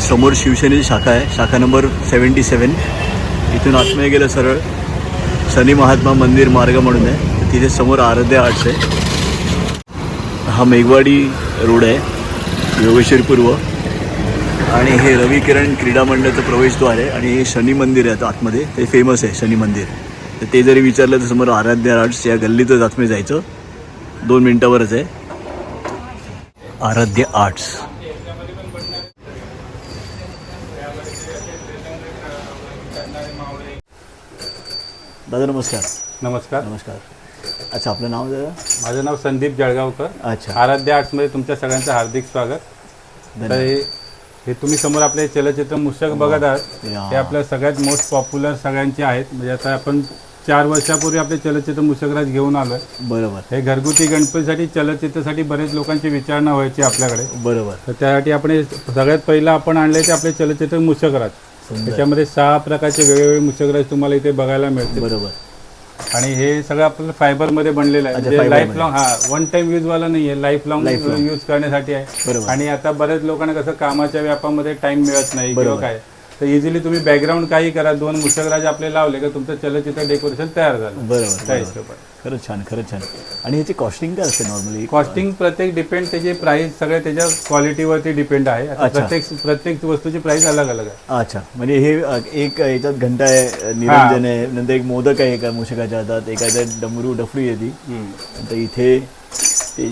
समोर शिवसेनेची शाखा आहे. शाखा नंबर सेवन्टी सेवन इथून आतमध्ये गेलं सरळ. शनी महात्मा मंदिर मार्ग म्हणून आहे. तिथे समोर आराध्या आर्ट्स आहे. हा मेघवाडी रोड आहे. योगेश्वर पूर्व. आणि हे रवी किरण क्रीडा मंडळाचं प्रवेशद्वार आहे. आणि हे शनी मंदिर आहे आतमध्ये. ते फेमस आहे शनी मंदिर. तर ते जरी विचारलं तर समोर आराध्या आर्ट्स या गल्लीतच आतमध्ये जायचं. दोन मिनटावरच आहे. आराध्य आर्ट्स दादा नमस्कार. नमस्कार. नमस्कार. अच्छा आपलं नाव दादा माझं नाव संदीप जळगावकर. अच्छा. आराध्य आर्ट्समध्ये तुमच्या सगळ्यांचं हार्दिक स्वागत. तर हे हे तुम्ही समोर आपले चलचित्र मुशक बघत आहात. या. हे आपल्या सगळ्यात मोस्ट पॉप्युलर सगळ्यांचे आहेत. म्हणजे आता आपण चार वर्षापूर्वी आपले चलचित्र मुशकराज घेऊन आलोय बरोबर. हे घरगुती गणपतीसाठी चलचित्रासाठी बरेच लोकांची विचारणा व्हायची आपल्याकडे. बरोबर. तर त्यासाठी आपण हे सगळ्यात पहिलं आपण आणले ते आपले चलचित्र मुशकराज सुंदर त्याच्यामध्ये सहा प्रकारचे वेगवेगळे मुशकराज तुम्हाला इथे बघायला मिळतील. बरोबर. आणि हे सगळं आपलं फायबरमध्ये बनलेलं आहे. म्हणजे लाईफ. लॉंग हा वन टाइम यूज वाला नाही आहे लाईफ लॉंग. यूज करण्यासाठी आहे. आणि आता बऱ्याच लोकांना कसं कामाच्या व्यापामध्ये टाइम मिळत नाही किंवा. काय. तर इझिली तुम्ही बॅकग्राऊंड काही करा. दोन मुशकराज आपले लावले का तुमचं चलचित्र डेकोरेशन तयार झालं. बरोबर त्या खरंच छान खरंच छान. आणि ह्याची कॉस्टिंग काय असते नॉर्मली कॉस्टिंग प्रत्येक डिपेंड त्याची प्राइस सगळे त्याच्या क्वालिटीवरती डिपेंड आहे. आता अच्छा. प्रत्येक प्रत्येक वस्तूची प्राइस अलग अलग आहे. अच्छा. म्हणजे हे अ, एक याच्यात घंटा आहे निरंजन आहे नंतर एक मोदक आहे एका मुशकाच्या हातात एखाद्या डमरू डफळी येते नंतर इथे ते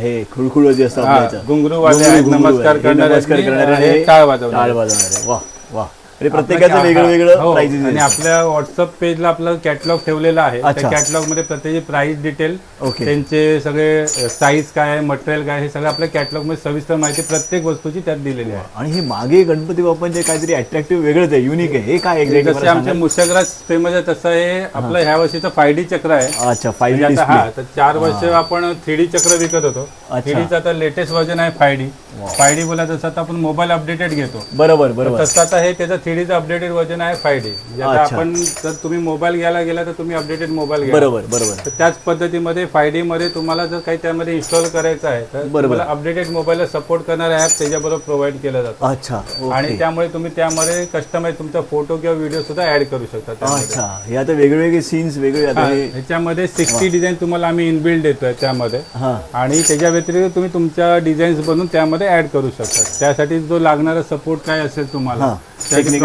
हे खुळखुळ जे असतात हा. घुंगरूवाले आहेत, घुंगरू नमस्कार आहे. करणारे आहेत, आणि टाळ वाजवणारे. वाजवणारे. वा. वा म्हणजे प्रत्येकाचं वेगळं वेगळं हो. प्राइजेस आणि आपल्या व्हॉट्सअप पेजला आपलं कॅटलॉग ठेवलेलं आहे. अच्छा. त्या कॅटलॉगमध्ये प्रत्येक प्राइस डिटेल ओके त्यांचे सगळे साईज काय आहे मटेरियल काय आहे, हे सगळं आपल्या कॅटलॉगमध्ये सविस्तर माहिती प्रत्येक वस्तूची त्यात दिलेली आहे. आणि हे मागे गणपती बाप्पांचे काहीतरी अट्रॅक्टिव्ह वेगळंच आहे युनिक आहे. हे काय जसे आमचे एक्झॅक्ट मुशकराज फेमस आहे तसं हे आपलं ह्या वर्षीचं फाय डी चक्र आहे. अच्छा फाईव्ह म्हणजे आता हा डिस्प्ले तर चार वर्ष आपण थ्री डी चक्र विकत होतो. अच्छा. थ्री डीचं आता लेटेस्ट व्हर्जन आहे फाय डी फाय डी बोला तसं आता आपण मोबाईल अपडेटेड घेतो. बरोबर बरोबर. तसं आता हे त्याचं थ्री डीचं अपडेटेड व्हर्जन आहे फाय डी म्हणजे अच्छा. आपण जर तुम्ही मोबाईल घ्यायला गेला तर तुम्ही अपडेटेड मोबाईल घ्या. बरोबर बरोबर. तर त्याच पद्धतीमध्ये फाय डी मध्ये तुम्हाला जर काही त्यामध्ये इन्स्टॉल करायचं आहे तर बरोबर. तुम्हाला अपडेटेड मोबाईलला सपोर्ट करणारे ॲप त्याच्याबरोबर प्रोव्हाइड केलं जातं. अच्छा आणि ओके त्यामुळे तुम्ही त्यामध्ये कस्टमाइज तुमचा फोटो किंवा व्हिडिओ सुद्धा ऍड करू शकता त्यामध्ये. अच्छा हे आता वेगवेगळे सीन्स वेगळे आता हा, हे ह्याच्यामध्ये सिक्स्टी डिझाईन तुम्हाला आम्ही इनबिल्ड देतोय त्यामध्ये. हा. आणि त्याच्या व्यतिरिक्त तुम्ही तुमच्या डिझाईन्स बनवून त्यामध्ये ऍड करू शकता. त्यासाठी जो लागणारा सपोर्ट काय असेल तुम्हाला हा, त्याची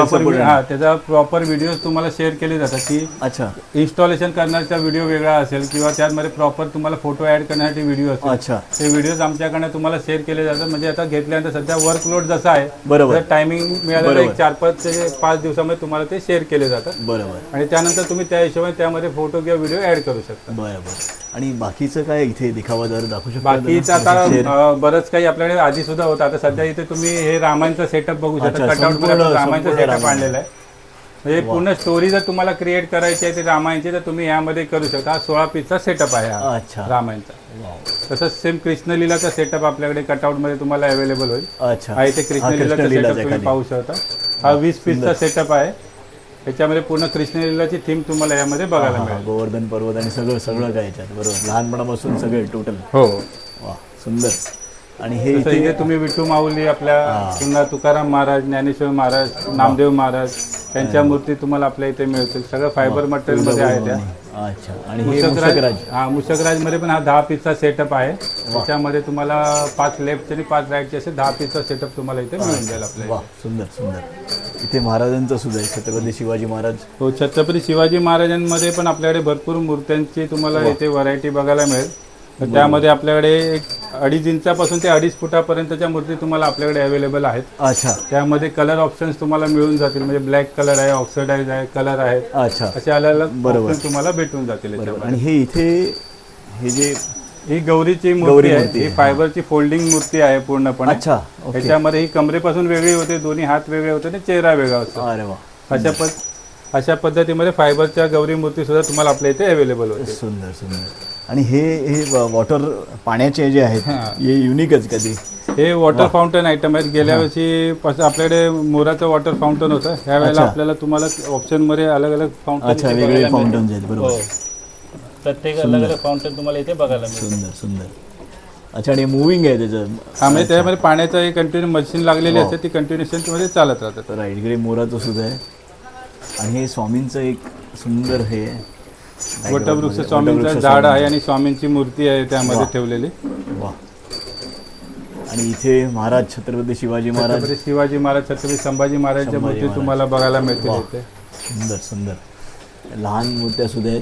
हा त्याचा प्रॉपर व्हिडिओ तुम्हाला शेअर केले जातात की अच्छा. इन्स्टॉलेशन करण्याचा व्हिडिओ वेगळा असेल किंवा त्यामध्ये प्रॉपर तुम्हाला फोटो ऍड करण्यासाठी व्हिडिओ असेल. अच्छा. ते व्हिडिओज आमच्याकडनं तुम्हाला शेअर केले जातात. म्हणजे आता घेतल्यानंतर सध्या वर्कलोड जसा आहे बरोबर. टायमिंग मिळालं. एक चार पाच ते पाच दिवसामध्ये तुम्हाला ते शेअर केले जातात. बरोबर. आणि त्यानंतर तुम्ही त्या हिशोबाने त्यामध्ये फोटो किंवा व्हिडिओ ऍड करू शकता. बरोबर. आणि बाकीचं काय इथे दिखावा जर दाखवू शकता? बाकीचं आता बरंच काही आपल्याकडे आधी सुद्धा होतं. आता सध्या इथे तुम्ही हे रामायणचा सेटअप बघू शकता. कटआउट रामायणचा सेटअप रामायण. आणलेला आहे. म्हणजे पूर्ण स्टोरी जर तुम्हाला क्रिएट करायची आहे ते रामायणची तर तुम्ही यामध्ये करू शकता. हा सोळा पीसचा सेटअप आहे हा अच्छा. रामायणचा. तसंच सेम कृष्णलीलाचा सेटअप आपल्याकडे कटआउटमध्ये तुम्हाला अवेलेबल होईल. अच्छा. हा इथे कृष्णलीलाचा सेटअप तुम्ही. पाहू शकता. हा वीस पीसचा सेटअप आहे. याच्यामध्ये पूर्ण कृष्णलीलाची थीम तुम्हाला यामध्ये बघायला मिळेल. गोवर्धन पर्वत आणि सगळं सगळं काय याच्यात? बरोबर. लहानपणापासून सगळे टोटल हो. वा सुंदर. आणि हे तसं इथे इथे तुम्ही विठू माऊली आपल्या पुन्हा तुकाराम महाराज ज्ञानेश्वर महाराज नामदेव महाराज त्यांच्या मूर्ती तुम्हाला आपल्या इथे मिळतील. सगळं फायबर मटेरियलमध्ये आहे त्या. अच्छा. आणि हे हा मुशकराजमध्ये पण हा दहा पीसचा सेटअप आहे. त्याच्यामध्ये तुम्हाला पाच लेफ्ट आणि पाच राईटचे असे दहा पीसचा सेटअप तुम्हाला इथे मिळून जाईल आपल्याला वा सुंदर सुंदर. इथे महाराजांचं सुद्धा आहे छत्रपती शिवाजी महाराज. हो छत्रपती शिवाजी महाराजांमध्ये पण आपल्याकडे भरपूर मूर्त्यांची तुम्हाला इथे व्हरायटी बघायला मिळेल. तर त्यामध्ये आपल्याकडे एक अडीच इंचापासून ते अडीच फुटापर्यंतच्या मूर्ती तुम्हाला आपल्याकडे अवेलेबल आहेत. अच्छा. त्यामध्ये कलर ऑप्शन्स तुम्हाला मिळून जातील. म्हणजे ब्लॅक कलर आहे ऑक्सिडाईज आहे कलर आहेत अच्छा. असे अलग बरोबर. तुम्हाला भेटून जातील बरोबर. याच्यामध्ये. आणि हे इथे हे जे ही गौरीची गौरी मूर्ती आहे. मूर्ती ही आहे. फायबरची फोल्डिंग मूर्ती आहे पूर्णपणे. अच्छा. ओके. त्याच्यामध्ये ही कमरेपासून वेगळी होते दोन्ही हात वेगळे होते आणि चेहरा वेगळा असतो अरे वा. अशा पद अशा पद्धतीमध्ये फायबरच्या गौरी मूर्ती सुद्धा तुम्हाला आपल्या इथे अवेलेबल होते सुंदर सुंदर. आणि हे हे वॉटर पाण्याचे जे आहेत हा. हे युनिकच कधी? हे वॉटर फाउंटन आयटम आहेत. गेल्या वर्षी आपल्याकडे मोराचं वॉटर फाउंटन होतं. ह्या वेळेला अच्छा. आपल्याला तुम्हाला ऑप्शनमध्ये अलग अलग फाउंटन अच्छा वेगळे फाउंटन्स आहेत बरोबर. प्रत्येक अलग अलग फाउंटन तुम्हाला इथे बघायला मिळेल सुंदर सुंदर. अच्छा आणि मुव्हिंग आहे त्याचं. आम्ही त्यामध्ये पाण्याचं एक कंटिन्यू मशीन लागलेली असते ती कंटिन्युएशनमध्ये चालत राहतात राईट इकडे मोराचं सुद्धा आहे. आणि हे स्वामींचं एक सुंदर हे. वटवृक्ष स्वामींचं झाड आहे आणि स्वामींची मूर्ती आहे त्यामध्ये. ठेवलेली वा आणि इथे महाराज छत्रपती शिवाजी महाराज छत्रपती शिवाजी महाराज छत्रपती संभाजी महाराजांच्या मूर्ती. तुम्हाला बघायला मिळतील. इथे सुंदर सुंदर लहान मूर्त्या सुद्धा आहेत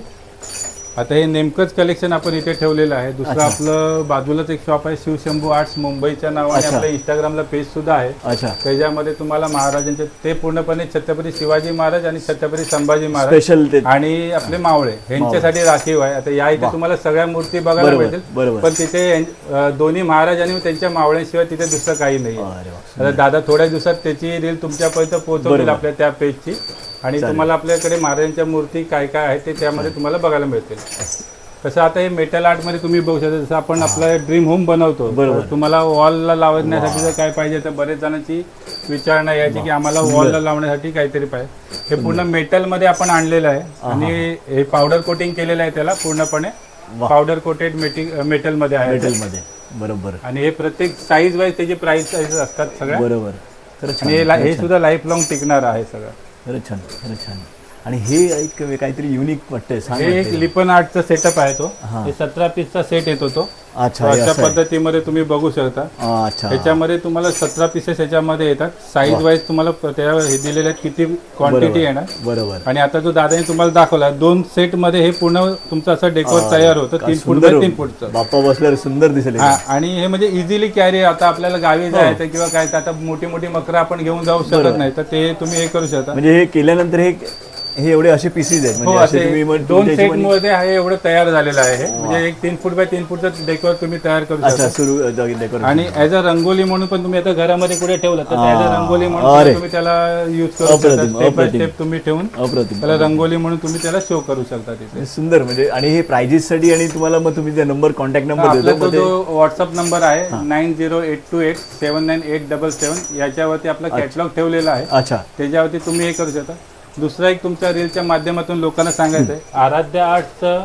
आता हे नेमकंच कलेक्शन आपण इथे ठेवलेलं आहे. दुसरं आपलं बाजूलाच एक शॉप आहे शिवशंभू आर्ट्स मुंबईच्या नावाने अच्छा. आपल्या इंस्टाग्रामला पेज सुद्धा आहे. अच्छा. त्याच्यामध्ये तुम्हाला महाराजांचे ते पूर्णपणे छत्रपती शिवाजी महाराज आणि छत्रपती संभाजी महाराज स्पेशल ते आणि आपले मावळे. यांच्यासाठी राखीव आहे. आता या इथे तुम्हाला सगळ्या मूर्ती बघायला बरोबर, मिळतील. बरोबर. पण तिथे अं, दोन्ही महाराज आणि त्यांच्या मावळ्यांशिवाय तिथे दुसरं काही नाही अरे वा. आता दादा थोड्या दिवसात त्याची रील तुमच्यापर्यंत पोहोचवतील बरोबर. आपल्या त्या पेजची आणि तुम्हाला आपल्याकडे महाराजांच्या मूर्ती काय काय आहेत ते त्यामध्ये तुम्हाला बघायला मिळतील. तसं आता हे मेटल आर्टमध्ये तुम्ही बघू शकता जसं आपण आपलं ड्रीम होम बनवतो बरोबर. तुम्हाला वॉलला लावण्यासाठी जर काय पाहिजे तर बरेच जणांची विचारणा यायची की आम्हाला वॉलला लावण्यासाठी काहीतरी पाहिजे. हे पूर्ण मेटलमध्ये आपण आणलेलं आहे आणि हे. पावडर कोटिंग केलेलं आहे त्याला पूर्णपणे पावडर कोटेड मेटलमध्ये आहे. मेटलमध्ये बरोबर. आणि हे प्रत्येक साईज वाईज त्याचे प्राइस असतात सगळ्या. बरोबर. हे हे सुद्धा लाईफ लॉंग टिकणार आहे सगळं. खरंच छान खरंच छान. आणि हे एक काहीतरी युनिक वाटतंय सांग हे एक वाटतंय. लिपन आर्टचा सेटअप आहे तो. हा. हे सतरा पीसचा सेट येतो तो. अच्छा हे अशा असं आहे. पद्धतीमध्ये तुम्ही बघू शकता. अच्छा. ह्याच्यामध्ये तुम्हाला सतरा पीसेस ह्याच्यामध्ये येतात. साईज वाईज तुम्हाला प- त्या हे दिलेले आहेत किती क्वांटिटी येणार? बरोबर. आणि आता जो दादाने तुम्हाला दाखवला दोन सेटमध्ये हे पूर्ण तुमचं असं डेकोर तयार होतं तीन फूट बाय तीन फूटचं बाप्पा बसल्यावर सुंदर दिसेल हा. आणि हे म्हणजे इझिली कॅरी आता आपल्याला हो. गावी जायचं किंवा काय तर आता मोठी मोठी मकर आपण घेऊन जाऊ शकत नाही. तर ते तुम्ही हे करू शकता. म्हणजे हे केल्यानंतर हे हे एवढे असे पीसीज आहेत. हो म्हणजे असे तुम्ही असे मग दोन तुमच्या सेट हिशोबाने- मध्ये हे एवढं तयार झालेलं आहे. हे. म्हणजे एक तीन फूट बाय तीन फूटचं डेकोर तुम्ही तयार करू अच्छा शकता. सुरू आणि ऍज अ रंगोली म्हणून पण तुम्ही आता घरामध्ये कुठे ठेवलं तर ऍज अ रंगोली म्हणून अरे. पण तुम्ही त्याला युज करू शकता. अप्रतिम, स्टेप बाय अप्रतिम. स्टेप तुम्ही ठेवून अप्रतिम. त्याला रंगोली म्हणून तुम्ही त्याला शो करू शकता तिथे. सुंदर म्हणजे आणि हे प्राइजेस साठी आणि तुम्हाला मग तुम्ही नंबर कॉन्टॅक्ट नंबर आपला देतो तो मग ते- जो व्हॉट्सअप नंबर आहे nine zero eight two eight seven nine eight double seven याच्यावरती आपला कॅटलॉग ठेवलेला आहे. अच्छा. त्याच्यावरती तुम्ही हे करू शकता. दुसरा एक तुमच्या रीलच्या माध्यमातून लोकांना सांगायचं आहे आराध्या आर्टचं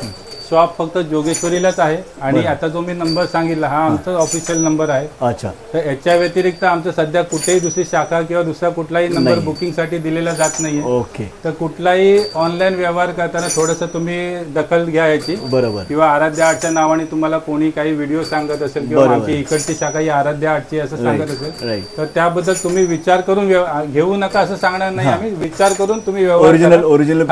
शॉप फक्त जोगेश्वरीलाच आहे. आणि आता जो मी नंबर सांगितला हा आमचा ऑफिशियल नंबर आहे. अच्छा. तर याच्या व्यतिरिक्त आमचं सध्या कुठेही दुसरी शाखा किंवा दुसरा कुठलाही नंबर बुकिंगसाठी दिलेला जात नाहीये. ओके. तर कुठलाही ऑनलाईन व्यवहार करताना थोडंसं तुम्ही दखल घ्या याची. बरोबर. किंवा आराध्या आर्टच्या नावाने तुम्हाला कोणी काही व्हिडिओ सांगत असेल किंवा. आमची इकडची शाखा ही आराध्या आर्टची असं सांगत असेल तर त्याबद्दल तुम्ही विचार करून घेऊ नका असं सांगणार नाही आम्ही. विचार करून तुम्ही ओरिजिनल. ओरिजिनल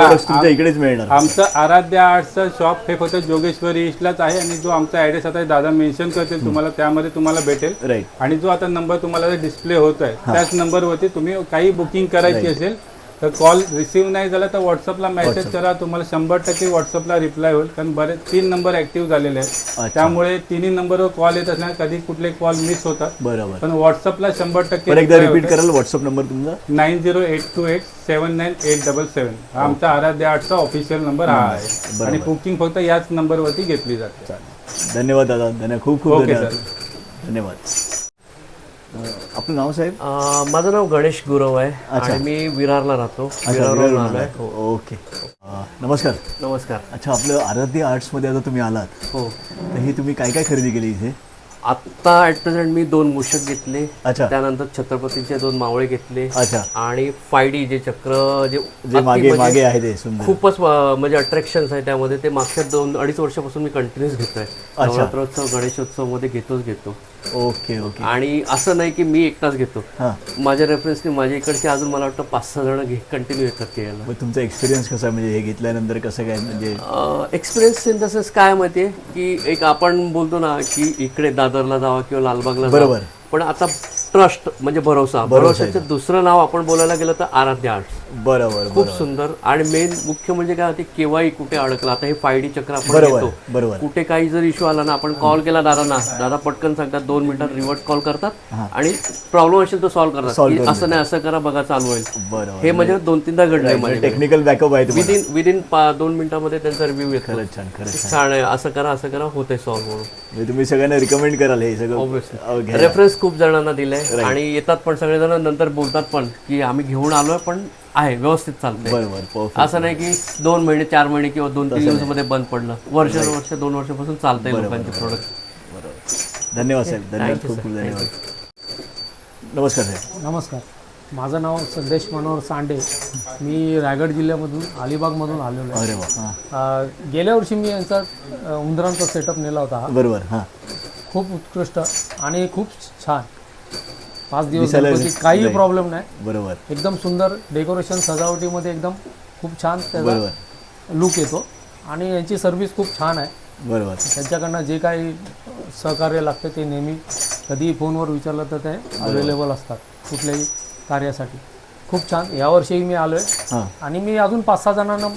इकडेच मिळणार. आमचं आराध्या आर्टचं शॉप हे फक्त जोगेश्वरी ईस्टलाच आहे आणि जो आमचा ऍड्रेस आता दादा मेन्शन करतील तुम्हाला त्यामध्ये तुम्हाला भेटेल. राईट आणि जो आता नंबर तुम्हाला डिस्प्ले होत आहे त्याच नंबरवरती तुम्ही काही बुकिंग करायची असेल तर कॉल रिसिव्ह नाही झाला तर व्हॉट्सअपला मेसेज करा. तुम्हाला शंभर टक्के व्हॉट्सअपला रिप्लाय होईल. कारण बरेच तीन नंबर ऍक्टिव्ह झालेले आहेत. त्यामुळे तिन्ही नंबरवर कॉल येत असल्याने कधी कुठले कॉल मिस होतात. बरोबर. पण व्हॉट्सअपला शंभर टक्के एकदा रिपीट कराल व्हॉट्सअप नंबर तुमचा. Nine zero eight two eight seven nine eight double seven हा आमचा आराध्या आर्टचा ऑफिशियल नंबर हा आहे. आणि बुकिंग फक्त याच नंबरवरती घेतली जाते. धन्यवाद दादा. धन्यवाद. खूप खूप ओके, धन्यवाद. धन्यवाद. आपलं नाव साहेब? अं, माझं नाव गणेश गुरव आहे आणि मी विरारला राहतो. अच्छा आलात. ओके. अं, नमस्कार. नमस्कार. अच्छा आपलं आराध्य आर्ट्समध्ये आता तुम्ही आलात. हो. तर हे तुम्ही काय काय खरेदी केली इथे? आत्ता ॲट प्रेझेंट मी दोन मूषक घेतले. अच्छा. त्यानंतर छत्रपतीचे दोन मावळे घेतले. अच्छा. आणि फाय डी जे चक्र जे जे अति मागे म्हणजे मागे आहे ते सुंदर. खूपच अं, म्हणजे अट्रॅक्शन्स आहे त्यामध्ये. ते मागच्या दोन अडीच वर्षापासून मी कंटिन्युअस घेतोय. नवरात्रोत्सव गणेशोत्सवमध्ये घेतोच घेतो. Okay okay. आणि असं नाही की मी एकटाच घेतो. हां. माझ्या रेफरन्सने माझ्या इकडचे अजून मला वाटतं पाच सहा जण घे कंटिन्यू येतात घ्यायला मग तुमचा एक्सपिरियन्स कसा म्हणजे हे घेतल्यानंतर कसं काय म्हणजे? एक्सपिरियन्स इन द सेन्स काय माहिती आहे की एक आपण बोलतो ना की इकडे दादरला जावा किंवा लालबागला बरोबर. पण आता ट्रस्ट म्हणजे भरोसा. भरोशाचं दुसरं नाव आपण बोलायला गेलं तर आराध्य आर्ट्स बरोबर खूप सुंदर. आणि मेन मुख्य म्हणजे काय होते केव्हाही कुठे अडकला आता हे फाय डी चक्र आपण बरोबर कुठे काही जर इश्यू आला ना आपण कॉल केला दादांना. दादा पटकन सांगतात दोन मिनिटात रिवर्ट कॉल करतात आणि प्रॉब्लेम असेल तर सॉल्व्ह करतात. असं नाही असं करा बघा चालू होईल. हे म्हणजे दोन तीनदा घडलंय टेक्निकल बॅकअप आहे विदिन विदिन दोन मिनिटामध्ये त्यांचा रिव्ह्यू येतो. खरंच छान खरंच छान. आहे. असं करा असं करा होतंय सॉल्व्ह म्हणून. म्हणजे तुम्ही सगळ्यांना रिकमेंड कराल हे सगळं. रेफरन्स खूप जणांना दिलाय. आणि येतात पण सगळेजण नंतर बोलतात पण की आम्ही घेऊन आलोय पण आहे व्यवस्थित चालतंय. बरोबर परफेक्ट असं नाही की दोन महिने चार महिने किंवा दोन तीन दिवसामध्ये बंद पडलं. वर्ष वर्ष दोन वर्षापासून चालतंय लोकांचे प्रोडक्ट धन्यवाद साहेब. धन्यवाद. खूप खूप धन्यवाद. नमस्कार साहेब. नमस्कार. माझं नाव संदेश मनोहर सांडे. मी रायगड जिल्ह्यामधून अलिबागमधून आलेलो आहे. गेल्या वर्षी मी यांचा उंदरांचा सेटअप नेला होता. बरोबर हां. खूप उत्कृष्ट आणि खूप छान. पाच दिवस दिसायला गणपती नाही. काही प्रॉब्लेम नाही. बरोबर. एकदम सुंदर डेकोरेशन सजावटीमध्ये एकदम खूप छान त्याचा बरोबर. लुक येतो. आणि यांची सर्व्हिस खूप छान आहे. बरोबर. त्यांच्याकडनं जे काही सहकार्य लागते ते नेहमी कधीही फोनवर विचारलं तर ते अवेलेबल असतात कुठल्याही कार्यासाठी. खूप छान. यावर्षीही मी आलो आहे हां. आणि मी अजून पाच सहा जणांना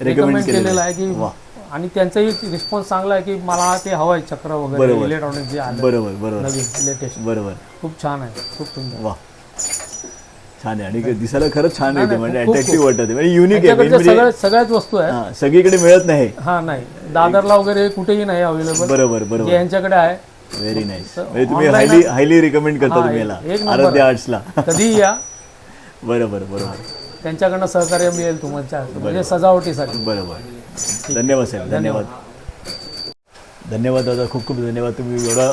रेकमेंड केलेलं केलेलं आहे की वा. आणि त्यांचाही रिस्पॉन्स चांगला आहे की मला ते हवं आहे चक्र वगैरे बरोबर. इलेक्ट्रॉनिक जे आलं बरोबर बरोबर. नवीन लेटेस्ट बरोबर. खूप छान आहे खूप सुंदर. वा. छान आहे. आणि दिसायला खरंच छान नाही, येते नाही, म्हणजे खूप- अट्रॅक्टिव्ह वाटते म्हणजे युनिक आहे त्यांच्याकडच्या म्हणजे सगळ्या सगळ्याच वस्तू आहेत. हां सगळीकडे मिळत नाही. हा नाही. दादरला वगैरे कुठेही नाही अवेलेबल बरोबर जे बरोबर. यांच्याकडे आहे. व्हेरी नाईस म्हणजे तुम्ही online हायली हायली रिकमेंड करता हा, तुम्ही याला. एक आराध्य आहे. आर्ट्सला कधीही या. बरोबर बरोबर. त्यांच्याकडनं सहकार्य मिळेल तुमच्या म्हणजे सजावटीसाठी. बरोबर. धन्यवाद साहेब धन्यवाद. धन्यवाद. दादा खूप खूप धन्यवाद. तुम्ही एवढा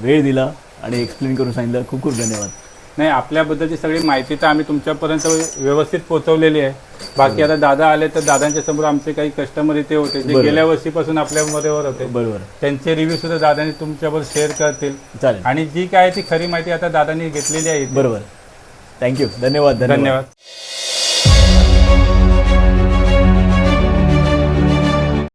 वेळ दिला आणि एक्सप्लेन करून सांगितलं. खूप खूप धन्यवाद. नाही आपल्याबद्दलची सगळी माहिती तर आम्ही तुमच्यापर्यंत व्यवस्थित पोहोचवलेली आहे. बाकी आता दादा आले तर दादांच्या समोर आमचे काही कस्टमर इथे होते जे बरोबर. गेल्या वर्षीपासून आपल्यामध्ये होते. बरोबर. त्यांचे रिव्ह्यू सुद्धा दादांनी तुमच्याबरोबर शेअर करतील. चालेल. आणि जी काय ती खरी माहिती आता दादांनी घेतलेली आहे इथे. बरोबर. थँक्यू धन्यवाद धन्यवाद. धन्यवाद.